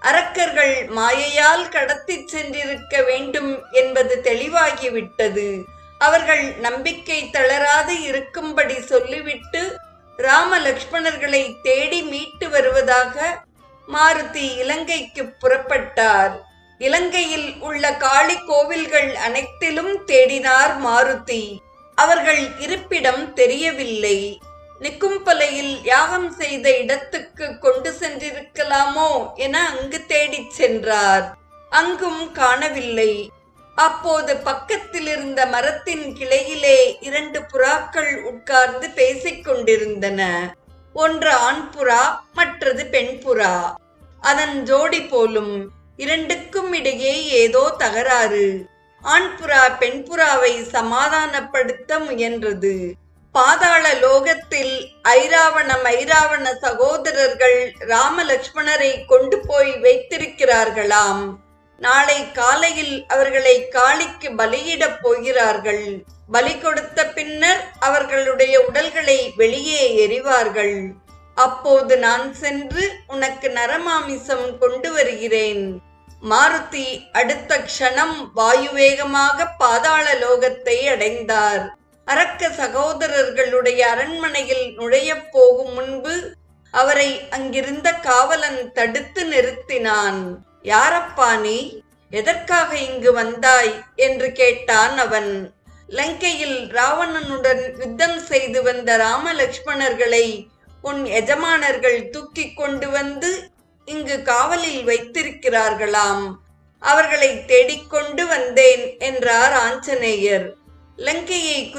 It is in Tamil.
அரக்கர்கள் மாயையால் கடத்திச் சென்றிருக்க வேண்டும் என்பது தெளிவாகிவிட்டது. அவர்கள் நம்பிக்கை தளராது இருக்கும்படி சொல்லிவிட்டு ராம லக்ஷ்மணர்களை தேடி மீட்டு வருவதாக மாருதி இலங்கைக்கு புறப்பட்டார். இலங்கையில் உள்ள காளி கோவில்கள் அனைத்திலும் தேடினார் மாருதி. அவர்கள் இருப்பிடம் தெரியவில்லை. நிக்கும்பலையில் யாகம் செய்த இடத்துக்கு கொண்டு சென்றிருக்கலாமோ என அங்கு தேடிச் சென்றார். அங்கும் காணவில்லை. அப்போது பக்கத்தில் இருந்த மரத்தின் கிளையிலே இரண்டு புறாக்கள் உட்கார்ந்து பேசிக் கொண்டிருந்தன. ஒன்று ஆண் புறா மற்றது பெண் புறா. அதன் ஜோடி போலும் இரண்டுக்கும் இடையே ஏதோ தகராறு. ஆண் புறா பெண் புறாவை சமாதானப்படுத்த முயன்றது. பாதாள லோகத்தில் ஐராவணம் ஐராவண சகோதரர்கள் ராமலட்சுமணரை கொண்டு போய் வைத்திருக்கிறார்களாம். நாளை காலையில் அவர்களை காளிக்கு பலியிடப் போகிறார்கள். பலி கொடுத்த பின்னர் அவர்களுடைய உடல்களை வெளியே எறிவார்கள். அப்போது நான் சென்று உனக்கு நரமாமிசம் கொண்டு வருகிறேன். மாருதி அடுத்த க்ஷணம் வாயுவேகமாக பாதாள லோகத்தை அடைந்தார். அரக்க சகோதரர்களுடைய அரண்மனையில் நுழையப் போகும் முன்பு அவரை அங்கிருந்த காவலன் தடுத்து நிறுத்தினான். யாரப்பா நீ? எதற்காக இங்கு வந்தாய்? என்று கேட்டான் அவன். லங்கையில் ராவணனுடன் யுத்தம் செய்து வந்த ராமலக்ஷ்மணர்களை உன் எஜமானர்கள் தூக்கிக் கொண்டு வந்து இங்கு காவலில் வைத்திருக்கிறார்களாம். அவர்களை தேடிக்கொண்டு வந்தேன் என்றார் ஆஞ்சநேயர். லங்கையை